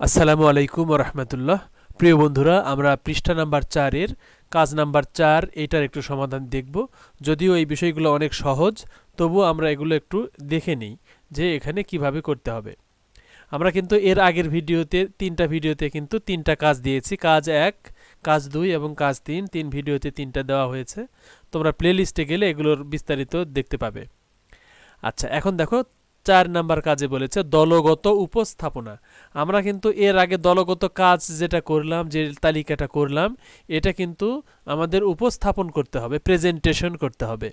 আসসালামু আলাইকুম রহমতুল্লাহ। প্রিয় বন্ধুরা, আমরা পৃষ্ঠা নাম্বার চারের কাজ নাম্বার চার, এটার একটু সমাধান দেখব। যদিও এই বিষয়গুলো অনেক সহজ, তবুও আমরা এগুলো একটু দেখে নিই যে এখানে কীভাবে করতে হবে। আমরা কিন্তু এর আগের ভিডিওতে, তিনটা ভিডিওতে কিন্তু তিনটা কাজ দিয়েছি। কাজ এক, কাজ দুই এবং কাজ তিন তিন ভিডিওতে তিনটা দেওয়া হয়েছে। তোমরা প্লেলিস্টে গেলে এগুলোর বিস্তারিত দেখতে পাবে। আচ্ছা এখন দেখো চার নাম্বার কাজে বলেছে দলগত উপস্থাপনা। আমরা কিন্তু এর আগে দলগত কাজ যেটা করলাম, যে তালিকাটা করলাম, এটা কিন্তু আমাদের উপস্থাপন করতে হবে প্রেজেন্টেশন করতে হবে।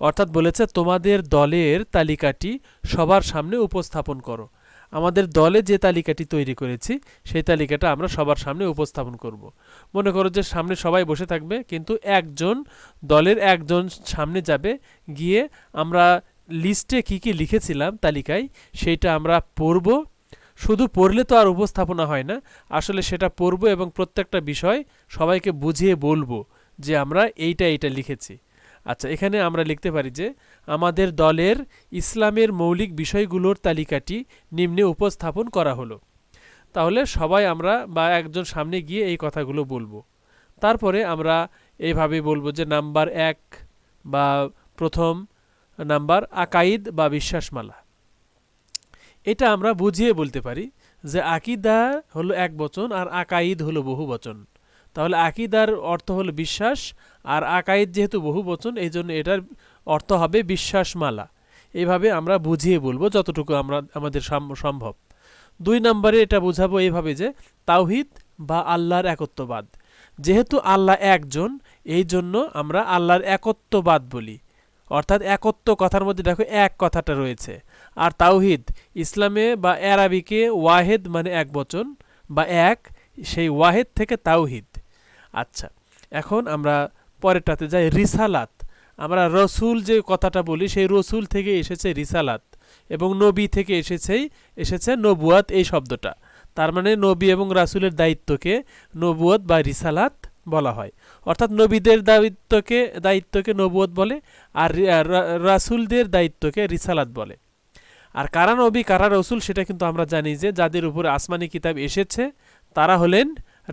অর্থাৎ বলেছে, তোমাদের দলের তালিকাটি সবার সামনে উপস্থাপন করো। আমাদের দলে যে তালিকাটি তৈরি করেছি, সেই তালিকাটা আমরা সবার সামনে উপস্থাপন করব। মনে করো যে সামনে সবাই বসে থাকবে, কিন্তু একজন, দলের একজন সামনে যাবে, গিয়ে আমরা লিস্টে কি কি লিখেছিলাম তালিকায়, সেইটা আমরা পড়ব। শুধু পড়লে তো আর উপস্থাপনা হয় না, আসলে সেটা পড়ব এবং প্রত্যেকটা বিষয় সবাইকে বুঝিয়ে বলব যে আমরা এইটা এইটা লিখেছি। আচ্ছা এখানে আমরা লিখতে পারি যে, আমাদের দলের ইসলামের মৌলিক বিষয়গুলোর তালিকাটি নিম্নে উপস্থাপন করা হলো। তাহলে সবাই আমরা বা একজন সামনে গিয়ে এই কথাগুলো বলব। তারপরে আমরা এইভাবে বলব যে নাম্বার এক বা প্রথম নাম্বার, আকাইদ বা বিশ্বাসমালা। এটা আমরা বুঝিয়ে বলতে পারি যে আকিদা হলো এক বচন আর আকাইদ হলো বহু বচন। তাহলে আকিদার অর্থ হলো বিশ্বাস আর আকাইদ যেহেতু বহু বচন এই জন্য এটার অর্থ হবে বিশ্বাসমালা। এইভাবে আমরা বুঝিয়ে বলব যতটুকু আমরা, আমাদের সম্ভব। দুই নম্বরে এটা বোঝাবো এইভাবে যে তাওহিদ বা আল্লাহর একত্ববাদ। যেহেতু আল্লাহ একজন এই জন্য আমরা আল্লাহর একত্ববাদ বলি। অর্থাৎ একত্ব কথার মধ্যে দেখো এক কথাটা রয়েছে। আর তাওহিদ, ইসলামে বা অ্যারাবিকে ওয়াহেদ মানে এক বচন বা এক, সেই ওয়াহেদ থেকে তাওহিদ। আচ্ছা এখন আমরা পরেরটাতে যাই, রিসালাত। আমরা রসুল যে কথাটা বলি, সেই রসুল থেকে এসেছে রিসালাত এবং নবী থেকে এসেছেই, এসেছে নবুয়াত এই শব্দটা। তার মানে নবী এবং রাসুলের দায়িত্বকে নবুয়াত বা রিসালাত বলা হয়। অর্থাৎ নবীদের দায়িত্বকে দায়িত্বকে নবুয়ত বলে আর রাসূলদের দায়িত্বকে রিসালাত বলে। আর কারা নবী, কারা রসুল সেটা কিন্তু আমরা জানি যে যাদের উপরে আসমানি কিতাব এসেছে, তারা হলেন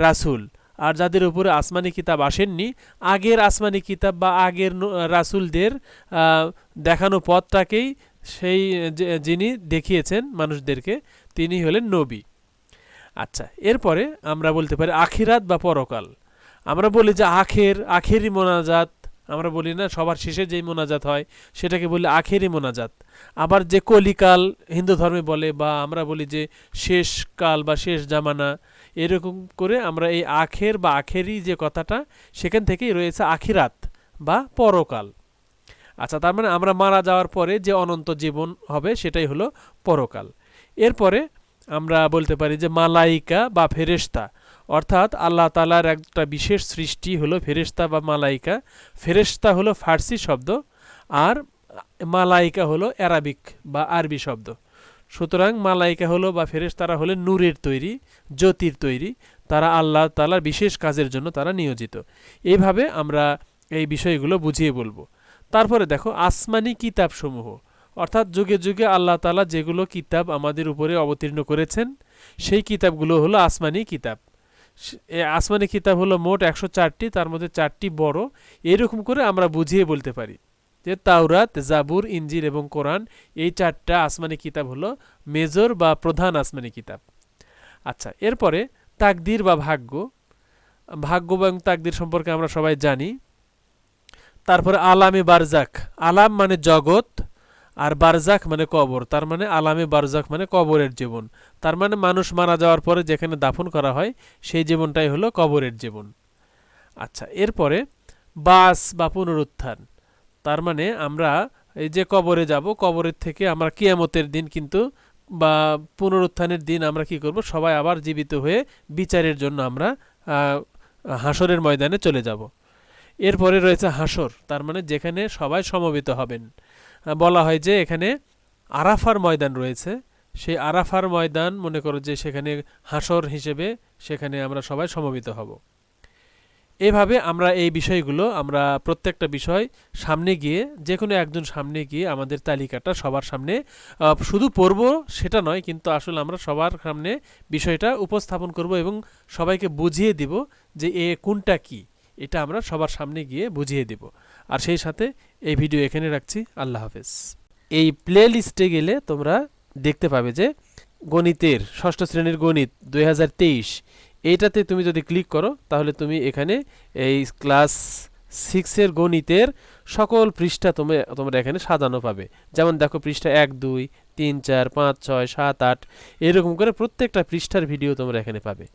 রাসূল। আর যাদের উপরে আসমানি কিতাব আসেননি, আগের আসমানি কিতাব বা আগের রাসূলদের দেখানো পথটাকেই সেই যিনি দেখিয়েছেন মানুষদেরকে, তিনি হলেন নবী। আচ্ছা এরপরে আমরা বলতে পারি আখিরাত বা পরকাল। আমরা বলি যে আখের আখেরি মোনাজাত। আমরা বলি না, সবার শেষে যেই মোনাজাত হয়, সেটাকে বলি আখেরি মোনাজাত। আবার যে কলিকাল হিন্দু ধর্মে বলে, বা আমরা বলি যে শেষ কাল বা শেষ জামানা, এরকম করে আমরা এই আখের বা আখেরি যে কথাটা, সেখান থেকেই রয়েছে আখিরাত বা পরকাল। আচ্ছা তার মানে আমরা মারা যাওয়ার পরে যে অনন্ত জীবন হবে, সেটাই হলো পরকাল। এরপরে আমরা বলতে পারি যে মালাইকা বা ফেরেশতা। অর্থাৎ আল্লাহ তালার একটা বিশেষ সৃষ্টি হলো ফেরেশতা বা মালাইকা। ফেরেশতা হলো ফার্সি শব্দ আর মালাইকা হলো অ্যারাবিক বা আরবি শব্দ। সুতরাং মালাইকা হলো বা ফেরেশতারা হলেন নূরের তৈরি, জ্যোতির তৈরি। তারা আল্লাহ তালার বিশেষ কাজের জন্য তারা নিয়োজিত। এইভাবে আমরা এই বিষয়গুলো বুঝিয়ে বলব। তারপরে দেখো, আসমানি কিতাবসমূহ। অর্থাৎ যুগে যুগে আল্লাহ তালা যেগুলো কিতাব আমাদের উপরে অবতীর্ণ করেছেন, সেই কিতাবগুলো হলো আসমানি কিতাব। আসমানি কিতাব হলো মোট একশো চারটি, তার মধ্যে চারটি বড়। এরকম করে আমরা বুঝিয়ে বলতে পারি যে তাওরাত, জাবুর ইঞ্জির এবং কোরআন এই চারটা আসমানি কিতাব হলো মেজর বা প্রধান আসমানি কিতাব। আচ্ছা এরপরে তাকদির বা ভাগ্য। ভাগ্য এবং তাকদির সম্পর্কে আমরা সবাই জানি। তারপরে আলামে বারজাক আলাম মানে জগৎ আর বারজাক মানে কবর, তার মানে আলামে বারজাক মানে কবরের জীবন। তার মানে মানুষ মারা যাওয়ার পরে যেখানে দাফন করা হয়, সেই জীবনটাই হলো কবরের জীবন। আচ্ছা এরপরে বাস বা পুনরুত্থান। তার মানে আমরা এই যে কবরে যাব, কবরের থেকে আমরা কিয়ামতের দিন কিন্তু বা পুনরুত্থানের দিন আমরা কি করব? সবাই আবার জীবিত হয়ে বিচারের জন্য আমরা হাসরের ময়দানে চলে যাব। এরপরে রয়েছে হাসর তার মানে যেখানে সবাই সমবেত হবেন। বলা হয় যে এখানে আরাফার ময়দান রয়েছে। সেই আরাফার ময়দান, মনে করো যে সেখানে হাসর হিসেবে সেখানে আমরা সবাই সমবেত হব। এভাবে আমরা এই বিষয়গুলো, আমরা প্রত্যেকটা বিষয় সামনে গিয়ে যে কোনো একজন সামনে গিয়ে আমাদের তালিকাটা সবার সামনে শুধু পড়ব সেটা নয়, কিন্তু আসলে আমরা সবার সামনে বিষয়টা উপস্থাপন করব এবং সবাইকে বুঝিয়ে দিব যে এ কোনটা কি। এটা আমরা সবার সামনে গিয়ে বুঝিয়ে দেব। আর সেই সাথে এই ভিডিও এখানে রাখছি। আল্লাহ হাফেজ। এই প্লে লিস্টে গেলে তোমরা দেখতে পাবে যে গণিতের ষষ্ঠ শ্রেণির গণিত দু হাজার তেইশ, এইটাতে তুমি যদি ক্লিক করো, তাহলে তুমি এখানে এই ক্লাস সিক্সের গণিতের সকল পৃষ্ঠা তুমি, তোমরা এখানে সাজানো পাবে। যেমন দেখো পৃষ্ঠা এক, দুই, তিন, চার, পাঁচ, ছয়, সাত, আট, এরকম করে প্রত্যেকটা পৃষ্ঠার ভিডিও তোমরা এখানে পাবে।